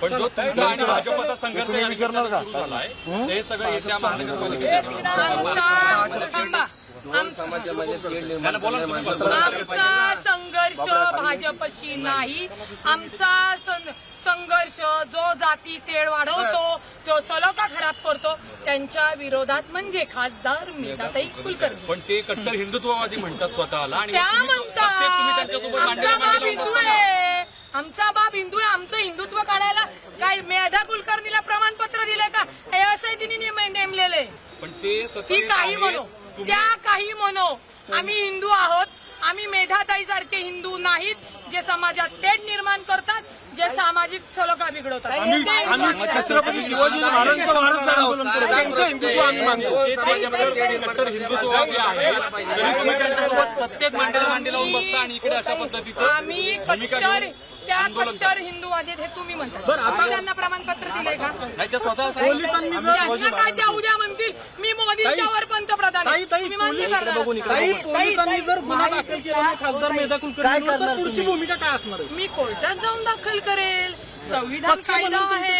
पण जो तुमचा आणि भाजपचा संघर्ष या झालाय ते सगळं येत्या महानगरपालिकेच्या आमचा समाजामध्ये तेढ निर्माण संघर्ष भाजपशी नाही. आमचा संघर्ष जो जाती तेढ वाढवतो तो सलोखा खराब करतो त्यांच्या विरोधात म्हणजे खासदार मेधाताई कुलकर्णी. पण ते कट्टर हिंदुत्ववादी म्हणतात स्वतःला आणि त्या म्हणतात त्यांच्यासोबत आमचा मांडीला बाप मांडी लावून हिंदू बसता. आहे आमचा बाप हिंदू आहे आमचं हिंदुत्व काढायला काय मेधा कुलकर्णीला प्रमाणपत्र दिलं का? एस तिने नेम- नेमलेले पण ते ती काही. म्हणो. त्या काही म्हणो. आम्ही हिंदू आहोत. आम्ही मेधाताई सारखे हिंदू नाहीत जे समाजात तेढ निर्माण करतात. जे सामाजिक सलोखा बिघडवतात हिंदू छत्रपती शिवाजी महाराजांचं आहोत त्यांचं हिंदुत्व आम्ही मानतो सत्तेत मांडीला मांडी लावून बसता आणि इकडे अशा पद्धतीचं आम्ही कट्टर त्या कट्टर आहेत हे तुम्ही म्हणता आम्ही त्यांना प्रमाणपत्र दिले का नाही ते स्वतः. त्यांना काय त्या करणार. पोलिसांनी जर गुन्हा दाखल केला नाही खासदार मेधा कुलकर्णी तर पुढची भूमिका काय असणार आहे? मी कोर्टात जाऊन दाखल करेल. संविधान कायदा आहे.